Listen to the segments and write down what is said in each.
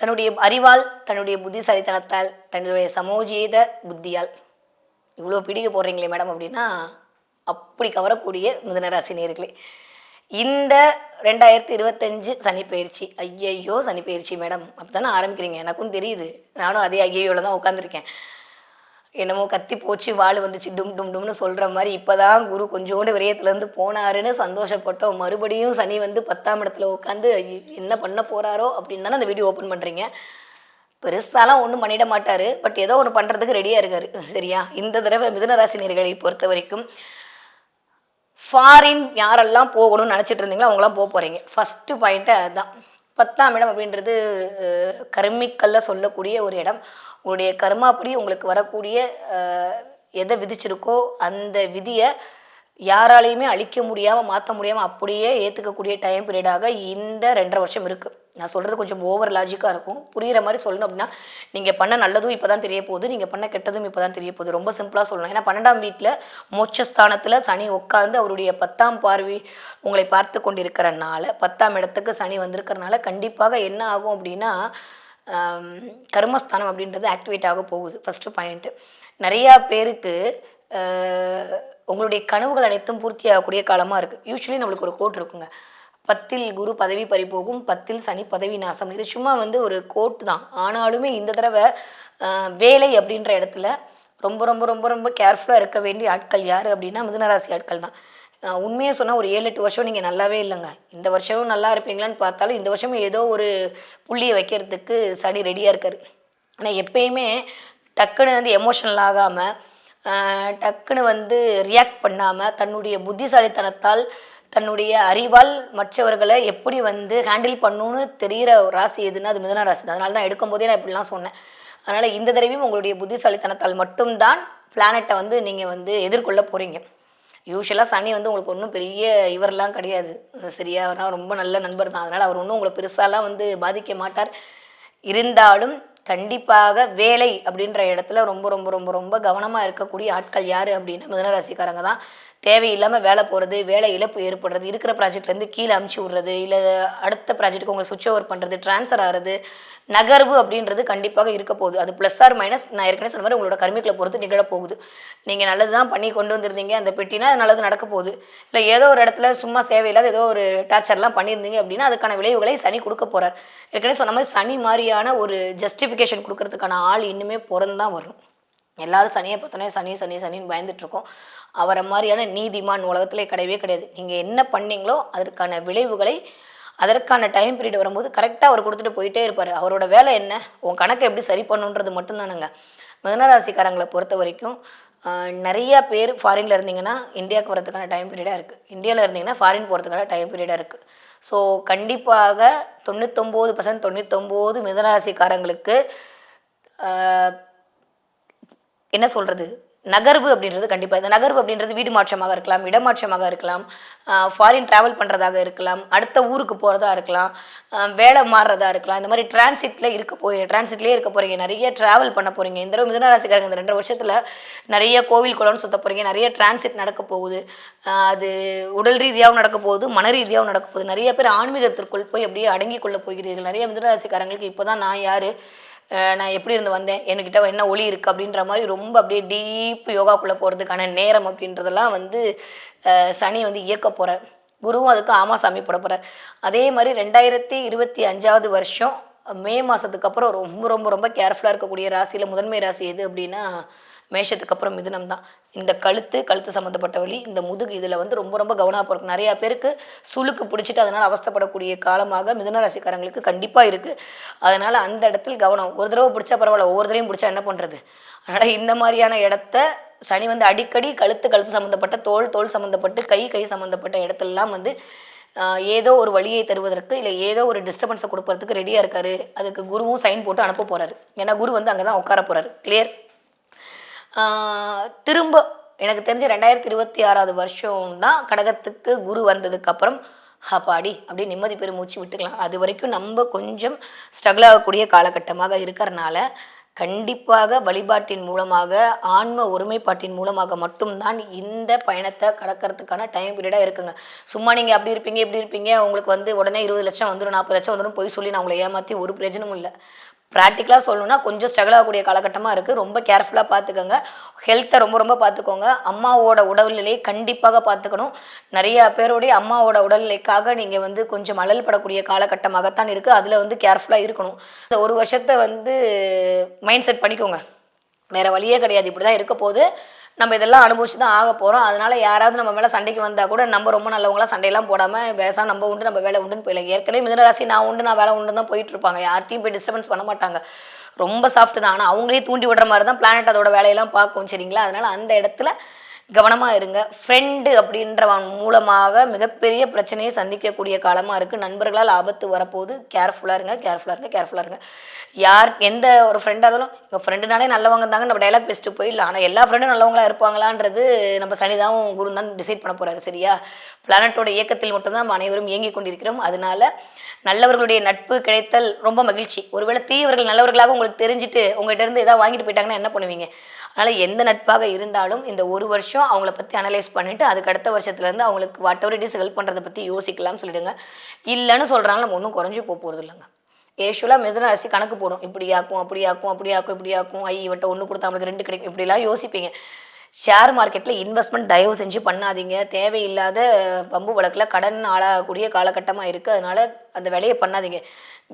தன்னுடைய அறிவால் தன்னுடைய புத்திசாலித்தனத்தால் தன்னுடைய சமோஜீத புத்தியால். இவ்வளோ பிடிக்க போடுறீங்களே மேடம் அப்படின்னா அப்படி கவரக்கூடிய மிதனராசி நேர்களே இந்த ரெண்டாயிரத்தி இருபத்தஞ்சு சனிப்பயிற்சி ஐயையோ சனிப்பயிற்சி மேடம். அப்படி தானே ஆரம்பிக்கிறீங்க? எனக்கும் தெரியுது. நானும் அதே ஐயையோவில் தான் உட்காந்துருக்கேன் என்னமோ கத்தி போச்சு வாள் வந்துச்சு டும் டும் டும்னு சொல்கிற மாதிரி இப்போ தான் குரு கொஞ்சோண்டு விரயத்துலேருந்து போனாருன்னு சந்தோஷப்பட்டோம். மறுபடியும் சனி வந்து பத்தாம் இடத்துல உட்காந்து என்ன பண்ண போகிறாரோ அப்படின்னு தானே அந்த வீடியோ ஓப்பன் பண்ணுறீங்க பெருசாலாம் ஒன்றும் பண்ணிட மாட்டார். பட் ஏதோ ஒன்று பண்ணுறதுக்கு ரெடியாக இருக்கார். சரியா? இந்த தடவை மிதனராசினியர்களை பொறுத்த வரைக்கும் ஃபாரின் யாரெல்லாம் போகணும்னு நினச்சிட்டு இருந்தீங்களோ அவங்களாம் போக போகிறீங்க ஃபஸ்ட்டு பாயிண்ட்டு அதுதான் பத்தாம் இடம் அப்படின்றது கருமிக்கல்ல சொல்லக்கூடிய ஒரு இடம். உங்களுடைய கர்மாப்படி உங்களுக்கு வரக்கூடிய எதை விதிச்சிருக்கோ அந்த விதியை யாராலையுமே அழிக்க முடியாமல் மாற்ற முடியாமல் அப்படியே ஏற்றுக்கக்கூடிய டைம் பீரியடாக இந்த ரெண்டரை வருஷம் இருக்குது நான் சொல்கிறது கொஞ்சம் ஓவர் லாஜிக்காக இருக்கும். புரிகிற மாதிரி சொல்லணும் அப்படின்னா நீங்கள் பண்ண நல்லதும் இப்போ தான் தெரிய போகுது நீங்கள் பண்ண கெட்டதும் இப்போ தான் தெரிய போகுது. ரொம்ப சிம்பிளாக சொல்லணும். ஏன்னா பன்னெண்டாம் வீட்டில் மோட்சஸ்தானத்தில் சனி உட்கார்ந்து அவருடைய பத்தாம் பார்வை உங்களை பார்த்து கொண்டிருக்கிறனால பத்தாம் இடத்துக்கு சனி வந்திருக்கிறனால கண்டிப்பாக என்ன ஆகும் அப்படின்னா கர்மஸ்தானம் அப்படின்றது ஆக்டிவேட் ஆக போகுது. ஃபஸ்ட்டு பாயிண்ட்டு நிறையா பேருக்கு உங்களுடைய கனவுகள் அனைத்தும் பூர்த்தி ஆகக்கூடிய காலமாக இருக்குது யூஸ்வலி நம்மளுக்கு ஒரு கோட் இருக்குங்க. பத்தில் குரு பதவி பறிபோகும் பத்தில் சனி பதவி நாசம். இது சும்மா வந்து ஒரு கோட்டு தான். ஆனாலுமே இந்த தடவை வேலை அப்படின்ற இடத்துல ரொம்ப ரொம்ப ரொம்ப ரொம்ப கேர்ஃபுல்லாக இருக்க வேண்டிய ஆட்கள் யார் அப்படின்னா மிதனராசி ஆட்கள் தான். உண்மையாக உண்மையை சொன்னால் ஒரு ஏழு எட்டு வருஷம் நீங்கள் நல்லாவே இல்லைங்க. இந்த வருஷமும் நல்லா இருப்பீங்களான்னு பார்த்தாலும் இந்த வருஷமும் ஏதோ ஒரு புள்ளியை வைக்கிறதுக்கு சனி ரெடியாக இருக்கார். ஆனால் எப்பயுமே டக்குன்னு வந்து எமோஷனல் ஆகாமல் டக்குன்னு வந்து ரியாக்ட் பண்ணாமல் தன்னுடைய புத்திசாலித்தனத்தால் தன்னுடைய அறிவால் மற்றவர்களை எப்படி வந்து ஹேண்டில் பண்ணணும்னு தெரிகிற ஒரு ராசி எதுன்னா அது மிதன ராசி தான். அதனால தான் எடுக்கும்போதே நான் இப்படிலாம் சொன்னேன். அதனால் இந்த தடவையும் உங்களுடைய புத்திசாலித்தனத்தால் மட்டும்தான் பிளானட்டை வந்து நீங்கள் வந்து எதிர்கொள்ள போகிறீங்க யூஸ்வலாக சனி வந்து உங்களுக்கு ஒன்றும் பெரிய இவரெல்லாம் கிடையாது. சரியா அவர்லாம் ரொம்ப நல்ல நண்பர் தான். அதனால் அவர் ஒன்றும் உங்களை பெருசாலாம் வந்து பாதிக்க மாட்டார். இருந்தாலும் கண்டிப்பாக வேலை அப்படின்ற இடத்துல ரொம்ப ரொம்ப ரொம்ப ரொம்ப கவனமாக இருக்கக்கூடிய ஆட்கள் யார் அப்படின்னா மிதனராசிக்காரங்க தான். தேவையில்லாமல் வேலை போகிறது வேலை இழப்பு ஏற்படுறது இருக்கிற ப்ராஜெக்ட்லேருந்து கீழே அமுச்சு விட்றது இல்லை அடுத்த ப்ராஜெக்ட்டுக்கு உங்களை சுவிட்ச் ஓவர் பண்ணுறது ட்ரான்ஸ்ஃபர் ஆகிறது நகர்வு அப்படின்றது கண்டிப்பாக இருக்க போகுது. அது ப்ளஸ் ஆர் மைனஸ் நான் ஏற்கனவே சொன்ன மாதிரி உங்களோட கர்மிகளை பொறுத்து நிகழப்போகுது. நீங்கள் நல்லது தான் பண்ணி கொண்டு வந்திருந்தீங்க அந்த பெட்டினா அது நல்லது நடக்க போகுது. இல்லை ஏதோ ஒரு இடத்துல சும்மா தேவையில்லாத ஏதோ ஒரு டார்ச்சர்லாம் பண்ணியிருந்தீங்க அப்படின்னா அதுக்கான விளைவுகளை சனி கொடுக்க போகிறார் ஏற்கனவே சொன்ன மாதிரி சனி மாதிரியான ஒரு ஜஸ்டிஃபிக் ஜஸ்டிஃபிகேஷன் கொடுக்கறதுக்கான ஆள் இன்னுமே பிறந்தான் வரணும். எல்லாரும் சனியை பார்த்தோன்னே சனி சனி சனின்னு பயந்துட்டுருக்கோம் அவரை மாதிரியான நீதிமான் உலகத்திலே கிடையவே கிடையாது. நீங்கள் என்ன பண்ணீங்களோ அதற்கான விளைவுகளை அதற்கான டைம் பீரியட் வரும்போது கரெக்டாக அவர் கொடுத்துட்டு போயிட்டே இருப்பார். அவரோட வேலை என்ன? உன் கணக்கை எப்படி சரி பண்ணுன்றது மட்டும்தானுங்க. மிதனராசிக்காரங்களை பொறுத்த வரைக்கும் நிறைய பேர் ஃபாரினில் இருந்தீங்கன்னா இந்தியாவுக்கு வரதுக்கான டைம் பீரியடாக இருக்குது இந்தியாவில் இருந்தீங்கன்னா ஃபாரின் போகிறதுக்கான டைம் பீரியடாக இருக்குது ஸோ கண்டிப்பாக தொண்ணூத்தொம்போது பர்சன்ட் தொண்ணூத்தொம்போது மிதனராசிக்காரங்களுக்கு என்ன சொல்கிறது நகர்வு அப்படின்றது கண்டிப்பாக இந்த நகர்வு அப்படின்றது வீடு மாற்றமாக இருக்கலாம் இடமாற்றமாக இருக்கலாம் ஃபாரின் ட்ராவல் பண்ணுறதாக இருக்கலாம் அடுத்த ஊருக்கு போகிறதா இருக்கலாம் வேலை மாறுறதா இருக்கலாம். இந்த மாதிரி டிரான்சிட்டில் இருக்க போய் டிரான்சிட்லேயே இருக்க போகிறீங்க நிறைய ட்ராவல் பண்ண போகிறீங்க இந்த தடவை மிதனராசிக்காரங்க இந்த ரெண்டு வருஷத்தில் நிறைய கோவில் குளம்னு சுத்த போகிறீங்க நிறைய டிரான்சிட் நடக்க போகுது. அது உடல் ரீதியாகவும் நடக்க போகுது மன ரீதியாகவும் நடக்க போகுது. நிறைய பேர் ஆன்மீகத்திற்குள் போய் அப்படியே அடங்கி கொள்ள போகிறீர்கள். நிறைய மிதனராசிக்காரங்களுக்கு இப்போ தான் நான் யார் நான் எப்படி இருந்து வந்தேன்? என்கிட்ட என்ன ஒளி இருக்குது அப்படின்ற மாதிரி ரொம்ப அப்படியே டீப் யோகாக்குள்ளே போகிறதுக்கான நேரம் அப்படின்றதெல்லாம் வந்து சனி வந்து இயக்க போகிறார் குருவும் அதுக்கு ஆமாசாமி போட போகிறார் அதே மாதிரி ரெண்டாயிரத்தி இருபத்தி அஞ்சாவது வருஷம் மே மாதத்துக்கு அப்புறம் ரொம்ப ரொம்ப ரொம்ப கேர்ஃபுல்லாக இருக்கக்கூடிய ராசியில் முதன்மை ராசி எது அப்படின்னா மேஷத்துக்கு அப்புறம் மிதுனம் தான். இந்த கழுத்து கழுத்து சம்மந்தப்பட்ட வழி இந்த முதுகு இதில் வந்து ரொம்ப ரொம்ப கவனமாக போகிறோம் நிறையா பேருக்கு சுளுக்கு பிடிச்சிட்டு அதனால் அவஸ்தைப்படக்கூடிய காலமாக மிதுன ராசிக்காரங்களுக்கு கண்டிப்பாக இருக்குது அதனால் அந்த இடத்துல கவனம். ஒரு தடவை பிடிச்சா பரவாயில்ல ஒவ்வொரு தடவையும் பிடிச்சா என்ன பண்ணுறது அதனால் இந்த மாதிரியான இடத்த சனி வந்து அடிக்கடி கழுத்து கழுத்து சம்மந்தப்பட்ட தோல் தோல் சம்மந்தப்பட்டு கை கை சம்மந்தப்பட்ட இடத்துலலாம் வந்து ஏதோ ஒரு வழியை தருவதற்கு இல்லை ஏதோ ஒரு டிஸ்டர்பன்ஸை கொடுப்பதற்கு ரெடியாக இருக்காரு. அதுக்கு குருவும் சைன் போட்டு அனுப்ப போகிறாரு ஏன்னா குரு வந்து அங்கே தான் உட்கார போகிறாரு கிளியர் திரும்ப எனக்கு தெரிஞ்ச ரெண்டாயிரத்தி இருபத்தி ஆறாவது வருஷம் தான் கடகத்துக்கு குரு வந்ததுக்கப்புறம் ஹப்பாடி அப்படியே நிம்மதி பெரு மூச்சு விட்டுக்கலாம். அது வரைக்கும் நம்ம கொஞ்சம் ஸ்ட்ரகிள் ஆகக்கூடிய காலகட்டமாக இருக்கிறனால கண்டிப்பாக வழிபாட்டின் மூலமாக ஆன்ம ஒருமைப்பாட்டின் மூலமாக மட்டும்தான் இந்த பயணத்தை கடக்கிறதுக்கான டைம் பீரியடாக இருக்குங்க. சும்மா நீங்கள் அப்படி இருப்பீங்க இப்படி இருப்பீங்க உங்களுக்கு வந்து உடனே இருபது லட்சம் வந்துடும் நாற்பது லட்சம் வந்துடும் போய் சொல்லி நான் உங்களை ஏமாற்றி ஒரு பிரயோஜனமும் இல்லை. ப்ராக்டிக்கலாக சொல்லணும்னா கொஞ்சம் ஸ்ட்ரகிள் ஆகக்கூடிய காலகட்டமாக இருக்குது ரொம்ப கேர்ஃபுல்லாக பார்த்துக்கோங்க ஹெல்த்தை ரொம்ப ரொம்ப பார்த்துக்கோங்க அம்மாவோட உடல்நிலையை கண்டிப்பாக பார்த்துக்கணும் நிறைய பேருடைய அம்மாவோட உடல்நிலைக்காக நீங்கள் வந்து கொஞ்சம் அழல் படக்கூடிய காலகட்டமாகத்தான் இருக்குது அதில் வந்து கேர்ஃபுல்லாக இருக்கணும். இந்த ஒரு வருஷத்தை வந்து மைண்ட் செட் பண்ணிக்கோங்க. வேறு வழியே கிடையாது. இப்படி தான் இருக்க போது நம்ம இதெல்லாம் அனுபவிச்சு தான் ஆக போகிறோம் அதனால் யாராவது நம்ம மேலே சண்டைக்கு வந்தால் கூட நம்ம ரொம்ப நல்லவங்களாம் சண்டையெல்லாம் போடாமல் பேசாம நம்ம உண்டு நம்ம வேலை உண்டுன்னு போயிடலாம். ஏற்கனவே மிதனராசி நான் உண்டு நான் வேலை உண்டு தான் போயிட்டு இருப்பாங்க யார்ட்டையும் போய் டிஸ்டர்பன்ஸ் பண்ண மாட்டாங்க. ரொம்ப சாஃப்ட் தான். ஆனால் அவங்களே தூண்டி விடுற மாதிரி தான் பிளானட் அதோட வேலையெல்லாம் பார்க்கும் சரிங்களா? அதனால் அந்த இடத்துல கவனமாக இருங்க. ஃப்ரெண்டு அப்படின்றவன் மூலமாக மிகப்பெரிய பிரச்சனையை சந்திக்கக்கூடிய காலமாக இருக்குது நண்பர்களால் ஆபத்து வரப்போகுது கேர்ஃபுல்லாக இருங்க கேர்ஃபுல்லாக இருங்க கேர்ஃபுல்லாக இருங்க. யார் எந்த ஒரு ஃப்ரெண்டாக இருந்தாலும் எங்கள் ஃப்ரெண்டுனாலே நல்லவங்க தாங்க. நம்ம டைலாக் பேசிட்டு போயிடலாம். ஆனால் எல்லா ஃப்ரெண்டும் நல்லவங்களா இருப்பாங்களான்றது நம்ம சனிதாவும் குரு தான் டிசைட் பண்ண போகிறாரு சரியா? பிளானட்டோட இயக்கத்தில் மட்டும்தான் நம்ம அனைவரும் இயங்கிக் கொண்டிருக்கிறோம். அதனால நல்லவர்களுடைய நட்பு கிடைத்தல் ரொம்ப மகிழ்ச்சி. ஒருவேளை தீயவர்கள் நல்லவர்களாக உங்களுக்கு தெரிஞ்சுட்டு உங்கள்கிட்ட இருந்து ஏதாவது வாங்கிட்டு போயிட்டாங்கன்னா என்ன பண்ணுவீங்க? அதனால் எந்த நட்பாக இருந்தாலும் இந்த ஒரு வருஷம் அவங்கள பற்றி அனலைஸ் பண்ணிவிட்டு அதுக்கு அடுத்த வருஷத்துலேருந்து அவங்களுக்கு whatever it is help பண்ணுறதை பற்றி யோசிக்கலாம்னு சொல்லிடுங்க. இல்லைன்னு சொல்கிறாங்க நம்ம ஒன்றும் குறைஞ்சி போக போகிறது இல்லைங்க. ஏஷுவலாக மிதன ராசி கணக்கு போடும். இப்படி ஆக்கும் அப்படி ஆக்கும் அப்படி ஆக்கும் இப்படி ஆக்கும். ஐ இவட்ட ஒன்று கொடுத்தா நம்மளுக்கு ரெண்டு கிடைக்கும். இப்படிலாம் யோசிப்பீங்க. ஷேர் மார்க்கெட்டில் இன்வெஸ்ட்மெண்ட் தயவு செஞ்சு பண்ணாதீங்க. தேவையில்லாத பம்பு வழக்கில் கடன் ஆளாகக்கூடிய காலகட்டமாக இருக்குது அதனால் அந்த வேலையை பண்ணாதீங்க.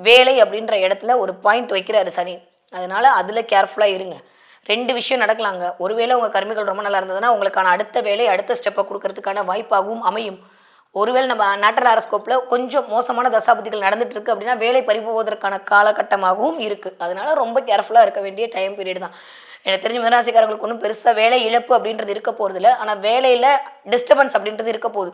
வேலை அப்படின்ற இடத்துல ஒரு பாயிண்ட் வைக்கிறாரு சனி. அதனால் அதில் கேர்ஃபுல்லாக இருங்க. ரெண்டு விஷயம் நடக்கலாங்க. ஒருவேளை உங்கள் கர்மிகள் ரொம்ப நல்லா இருந்ததுன்னா உங்களுக்கான அடுத்த வேலை அடுத்த ஸ்டெப்பை கொடுக்கறதுக்கான வாய்ப்பாகவும் அமையும். ஒருவேளை நம்ம நாட்டல் ஆரஸ்கோப்பில் கொஞ்சம் மோசமான தசாபதிகள் நடந்துட்டு இருக்கு அப்படின்னா வேலை பறிபோவதற்கான காலகட்டமாகவும் இருக்குது அதனால ரொம்ப கேர்ஃபுல்லாக இருக்க வேண்டிய டைம் பீரியட் தான். எனக்கு தெரிஞ்ச மிதராசிக்காரங்களுக்கு ஒன்றும் பெருசாக வேலை இழப்பு அப்படின்றது இருக்க போகிறது இல்லை. ஆனால் வேலையில் டிஸ்டர்பன்ஸ் அப்படின்றது இருக்க போகுது.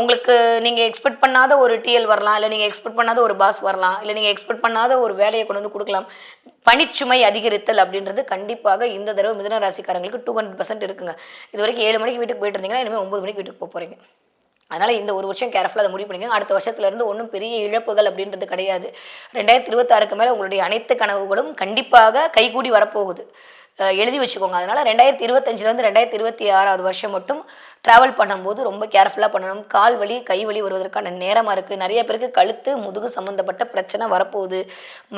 உங்களுக்கு நீங்கள் எக்ஸ்பெக்ட் பண்ணாத ஒரு டிஎல் வரலாம் இல்லை நீங்கள் எக்ஸ்பெக்ட் பண்ணாத ஒரு பாஸ் வரலாம் இல்லை நீங்கள் எக்ஸ்பெக்ட் பண்ணாத ஒரு வேலையை கொண்டு வந்து கொடுக்கலாம். பணிச்சுமை அதிகரித்தல் அப்படின்றது கண்டிப்பாக இந்த தடவை மிதன ராசிக்காரங்களுக்கு டூ ஹண்ட்ரட் பர்சன்ட் இருக்குங்க. இது வரைக்கும் ஏழு மணிக்கு வீட்டுக்கு போயிட்டு இருந்தீங்கன்னா இனிமேல் ஒம்பது மணிக்கு வீட்டுக்கு போக போகிறீங்க அதனால் இந்த ஒரு வருஷம் கேர்ஃபுல்லாக அதை முடிவு பண்ணிக்கோங்க. அடுத்த வருஷத்துலேருந்து ஒன்றும் பெரிய இழப்புகள் அப்படின்றது கிடையாது. ரெண்டாயிரத்தி இருபத்தாறுக்கு மேலே உங்களுடைய அனைத்து கனவுகளும் கண்டிப்பாக கைகூடி வரப்போகுது. எழுதி வச்சுக்கோங்க. அதனால் ரெண்டாயிரத்தி இருபத்தஞ்சிலேருந்து ரெண்டாயிரத்தி இருபத்தி ஆறாவது வருஷம் மட்டும் ட்ராவல் பண்ணும்போது ரொம்ப கேர்ஃபுல்லாக பண்ணணும். கால் வலி கை வலி வருவதற்கான நேரமாக இருக்குது நிறைய பேருக்கு கழுத்து முதுகு சம்மந்தப்பட்ட பிரச்சனை வரப்போகுது.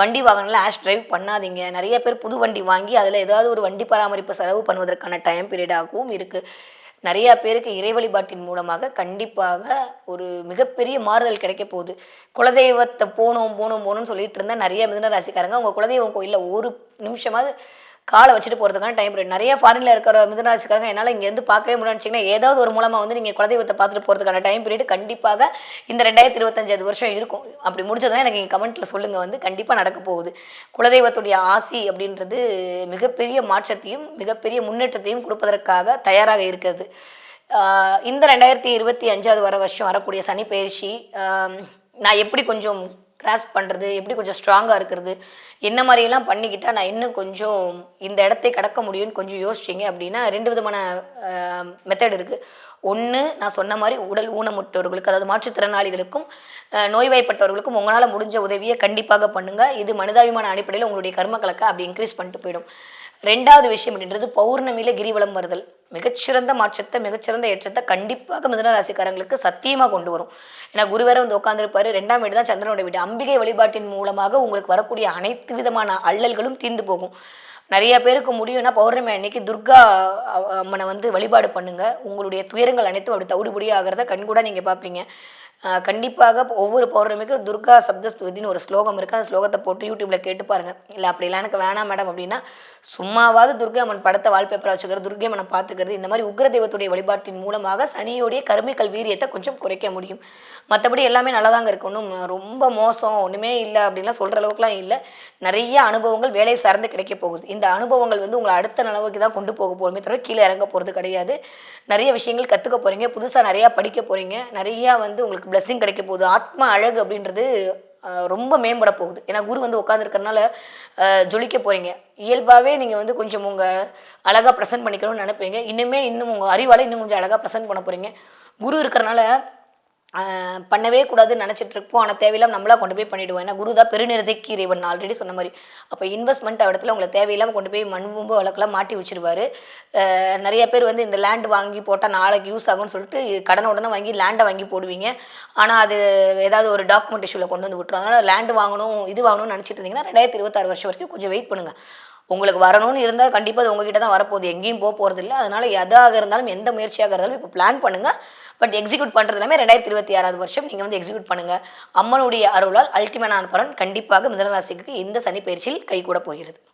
வண்டி வாகனம்லாம் ஆஷ் டிரைவ் பண்ணாதீங்க. நிறைய பேர் புது வண்டி வாங்கி அதில் ஏதாவது ஒரு வண்டி பராமரிப்பு செலவு பண்ணுவதற்கான டைம் பீரியடாகவும் இருக்குது நிறையா பேருக்கு இறை வழிபாட்டின் மூலமாக கண்டிப்பாக ஒரு மிகப்பெரிய மாறுதல் கிடைக்க போகுது. குலதெய்வத்தை போகணும் போகணும் போகணும்னு சொல்லிட்டு இருந்தால் நிறைய மிதன ராசிக்காரங்க உங்கள் குலதெய்வம் கோயிலில் ஒரு நிமிஷமாவது காலை வச்சுட்டு போகிறதுக்கான டைம் பீரியட் நிறைய ஃபாரினில் இருக்கிற மிதனராசிக்காரங்க என்னால் இங்கேருந்து பார்க்கவே முடியும்னு ஏதாவது ஒரு மூலமாக வந்து நீங்கள் குலதெய்வத்தை பார்த்துட்டு போகிறதுக்கான டைம் பீரியட் கண்டிப்பாக இந்த ரெண்டாயிரத்தி இருபத்தஞ்சாவது வருஷம் இருக்கும். அப்படி முடிச்சதுன்னா எனக்கு எங்கள் கமெண்ட்டில் சொல்லுங்கள் வந்து கண்டிப்பாக நடக்க போகுது. குலதெய்வத்துடைய ஆசி அப்படின்றது மிகப்பெரிய மாற்றத்தையும் மிகப்பெரிய முன்னேற்றத்தையும் கொடுப்பதற்காக தயாராக இருக்கிறது. இந்த ரெண்டாயிரத்தி இருபத்தி அஞ்சாவது வர வருஷம் வரக்கூடிய சனி பயிற்சி நான் எப்படி கொஞ்சம் கிராஸ் பண்ணுறது எப்படி கொஞ்சம் ஸ்ட்ராங்காக இருக்கிறது என்ன மாதிரியெல்லாம் பண்ணிக்கிட்டால் நான் இன்னும் கொஞ்சம் இந்த இடத்தை கடக்க முடியும்னு கொஞ்சம் யோசிச்சிங்க அப்படின்னா ரெண்டு விதமான மெத்தட் இருக்குது ஒன்று நான் சொன்ன மாதிரி உடல் ஊனமுற்றவர்களுக்கு அதாவது மாற்றுத்திறனாளிகளுக்கும் நோய்வாய்ப்பட்டவர்களுக்கும் உங்களால் முடிஞ்ச உதவியை கண்டிப்பாக பண்ணுங்கள் இது மனிதாபிமான அடிப்படையில் உங்களுடைய கர்ம கலக்கை அப்படி இன்க்ரீஸ் பண்ணிட்டு போயிடும். ரெண்டாவது விஷயம் அப்படின்றது பௌர்ணமியில கிரிவலம் வருதல். மிகச்சிறந்த மாற்றத்தை மிகச்சிறந்த ஏற்றத்தை கண்டிப்பாக மிதன ராசிக்காரங்களுக்கு சத்தியமாக கொண்டு வரும். ஏன்னா குருவரை வந்து உட்காந்துருப்பாரு ரெண்டாம் வீடு தான் சந்திரனோட வீடு. அம்பிகை வழிபாட்டின் மூலமாக உங்களுக்கு வரக்கூடிய அனைத்து விதமான அல்லல்களும் தீர்ந்து போகும். நிறைய பேருக்கு முடியும்னா பௌர்ணமி அன்னைக்கு துர்கா அம்மனை வந்து வழிபாடு பண்ணுங்க. உங்களுடைய துயரங்கள் அனைத்தும் அப்படி தவிடுபடி ஆகிறத கண்கூட நீங்க பார்ப்பீங்க. கண்டிப்பாக ஒவ்வொரு பௌர்ணமிக்கும் துர்கா சப்தஸ்துதின்னு ஒரு ஸ்லோகம் இருக்குது அந்த ஸ்லோகத்தை போட்டு யூடியூப்ல கேட்டு பாருங்க. இல்லை அப்படிலாம் எனக்கு வேணாம் மேடம் அப்படின்னா சும்மாவாவது துர்கை அம்மன் படத்தை வால்பேப்பராக வச்சுக்கிறது துர்கை அம்மனை பார்த்துக்கிறது இந்த மாதிரி உக்ர தெய்வத்துடைய வழிபாட்டின் மூலமாக சனியோடைய கருமைக்கல் வீரியத்தை கொஞ்சம் குறைக்க முடியும். மற்றபடி எல்லாமே நல்லாதாங்க இருக்கு. ஒன்றும் ரொம்ப மோசம் ஒன்றுமே இல்லை அப்படின்லாம் சொல்கிற அளவுக்குலாம் இல்லை. நிறைய அனுபவங்கள் வேலை சார்ந்து கிடைக்க போகுது. இந்த அனுபவங்கள் வந்து உங்களை அடுத்த நிலவுக்கு தான் கொண்டு போக போகணுமே தவிர கீழே இறங்க போகிறது கிடையாது. நிறைய விஷயங்கள் கற்றுக்க போகிறீங்க புதுசாக நிறையா படிக்க போகிறீங்க நிறையா வந்து உங்களுக்கு பிளஸ்ஸிங் கிடைக்க போகுது. ஆத்ம அழகு அப்படின்றது ரொம்ப மேம்பட போகுது. ஏன்னா குரு வந்து உட்காந்துருக்கறனால ஜொலிக்க போகிறீங்க இயல்பாகவே நீங்கள் வந்து கொஞ்சம் உங்கள் அழகாக ப்ரெசென்ட் பண்ணிக்கணும்னு நினைப்பீங்க. இன்னுமே இன்னும் உங்கள் அறிவால் இன்னும் கொஞ்சம் அழகாக ப்ரெசென்ட் பண்ண போகிறீங்க குரு இருக்கிறனால பண்ணவே கூடாதுன்னு நினச்சிட்டு இருப்போம் ஆனால் தேவையில்லாம நம்மளா கொண்டு போய் பண்ணிடுவோம். ஏன்னா குரு தான் பெருநிறதைக்கு இறைவன் ஆல்ரெடி சொன்ன மாதிரி. அப்போ இன்வெஸ்ட்மெண்ட் இடத்துல உங்களை தேவையில்லாமல் கொண்டு போய் மண்பும்பு வழக்கெல்லாம் மாட்டி வச்சிருவாரு. நிறைய பேர் வந்து இந்த லேண்ட் வாங்கி போட்டால் நாளைக்கு யூஸ் ஆகும்னு சொல்லிட்டு கடனை உடனே வாங்கி லேண்டை வாங்கி போடுவீங்க. ஆனால் அது ஏதாவது ஒரு டாக்குமெண்ட் இஷ்யூவில் கொண்டு வந்து விட்டுரும். அதனால் லேண்டு வாங்கணும் இது வாங்கணும்னு நினச்சிட்டு இருந்தீங்கன்னா ரெண்டாயிரத்தி இருபத்தாறு வருஷம் வரைக்கும் கொஞ்சம் வெயிட் பண்ணுங்கள் உங்களுக்கு வரணும்னு இருந்தால் கண்டிப்பாக அது உங்ககிட்ட தான் வரப்போகுது. எங்கேயும் போக போகிறது இல்லை அதனால் எதாக இருந்தாலும் எந்த முயற்சியாக இருந்தாலும் இப்போ பிளான் பண்ணுங்கள் பட் எக்ஸிக்யூட் பண்ணுறது எல்லாமே ரெண்டாயிரத்தி இருபத்தி ஆறாவது வருஷம். நீங்கள் வந்து எக்ஸிக்யூட் பண்ணுங்கள் அம்மனுடைய அருளால் அல்டிமேட்டான பலன் கண்டிப்பாக மிதனராசிக்கு இந்த சனி பயிற்சியில் கைகூட போகிறது.